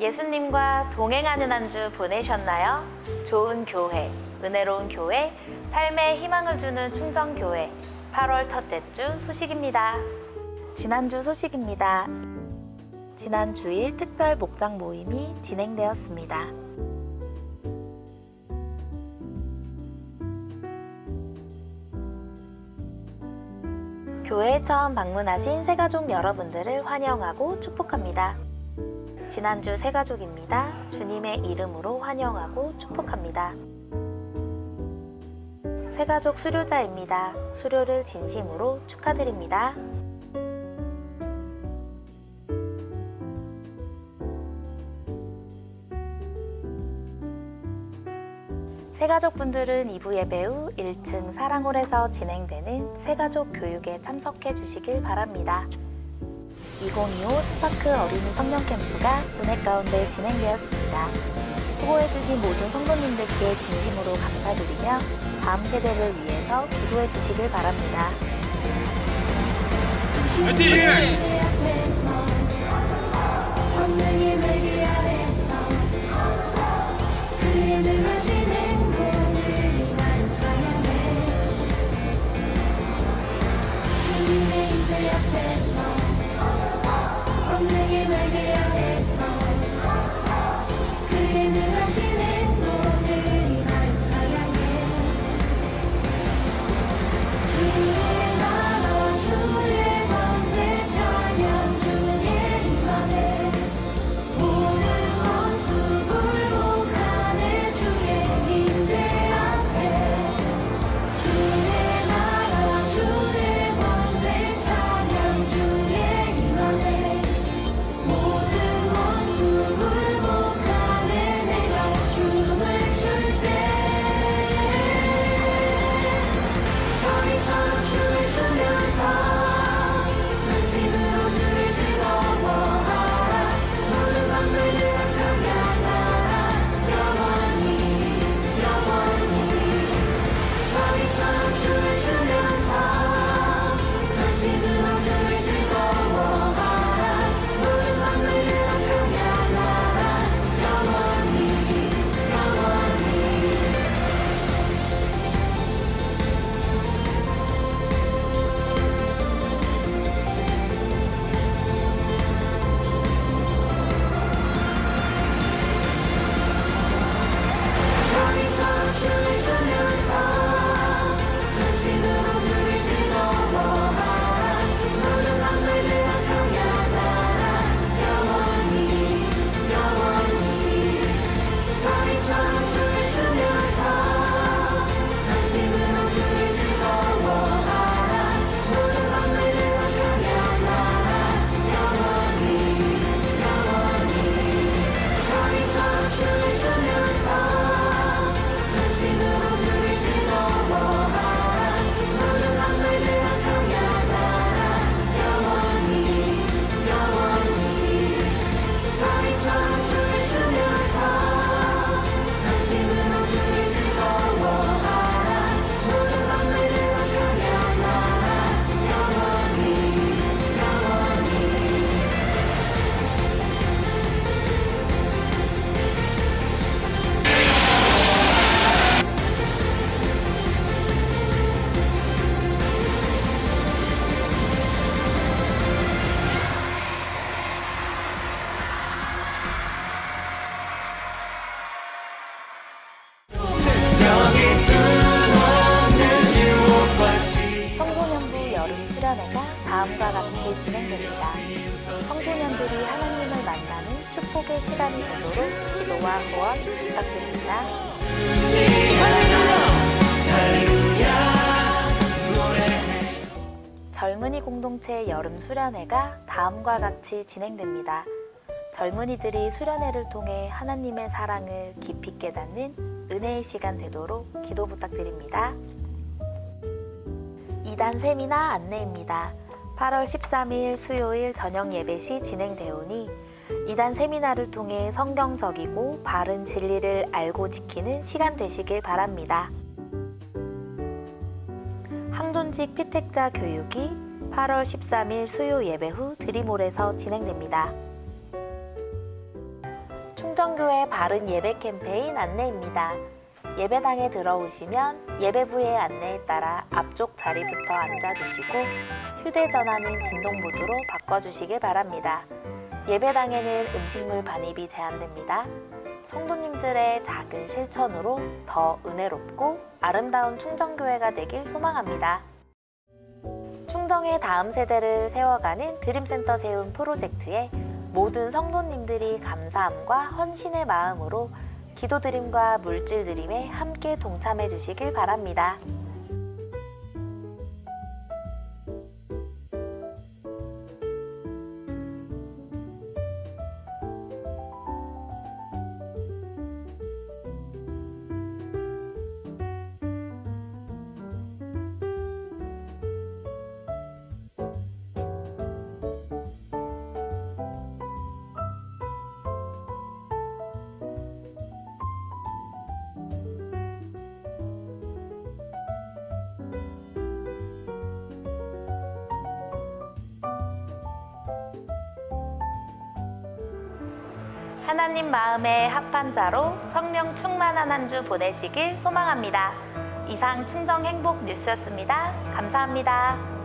예수님과 동행하는 한 주 보내셨나요? 좋은 교회, 은혜로운 교회, 삶의 희망을 주는 충정교회 8월 첫째 주 소식입니다. 지난주 소식입니다. 지난 주일 특별 목장 모임이 진행되었습니다. 교회에 처음 방문하신 새가족 여러분들을 환영하고 축복합니다. 지난주 새가족입니다. 주님의 이름으로 환영하고 축복합니다. 새가족 수료자입니다. 수료를 진심으로 축하드립니다. 새가족분들은 2부 예배 후 1층 사랑홀에서 진행되는 새가족 교육에 참석해 주시길 바랍니다. 2025 스파크 어린이 성령 캠프가 은혜 가운데 진행되었습니다. 수고해주신 모든 성도님들께 진심으로 감사드리며 다음 세대를 위해서 기도해 주시길 바랍니다. 권능의 축복의 시간이 되도록 기도와 후원 부탁드립니다. 젊은이 공동체 여름 수련회가 다음과 같이 진행됩니다. 젊은이들이 수련회를 통해 하나님의 사랑을 깊이 깨닫는 은혜의 시간 되도록 기도 부탁드립니다. 2단 세미나 안내입니다. 8월 13일 수요일 저녁 예배 시 진행되오니 2단 세미나를 통해 성경적이고 바른 진리를 알고 지키는 시간 되시길 바랍니다. 항존직 피택자 교육이 8월 13일 수요 예배 후 드림홀에서 진행됩니다. 충정교회 바른 예배 캠페인 안내입니다. 예배당에 들어오시면 예배부의 안내에 따라 앞쪽 자리부터 앉아주시고 휴대전화는 진동모드로 바꿔주시길 바랍니다. 예배당에는 음식물 반입이 제한됩니다. 성도님들의 작은 실천으로 더 은혜롭고 아름다운 충정교회가 되길 소망합니다. 충정의 다음 세대를 세워가는 드림센터 세운 프로젝트에 모든 성도님들이 감사함과 헌신의 마음으로 기도드림과 물질드림에 함께 동참해 주시길 바랍니다. 하나님 마음에 합한 자로 성령 충만한 한 주 보내시길 소망합니다. 이상 충정 행복 뉴스였습니다. 감사합니다.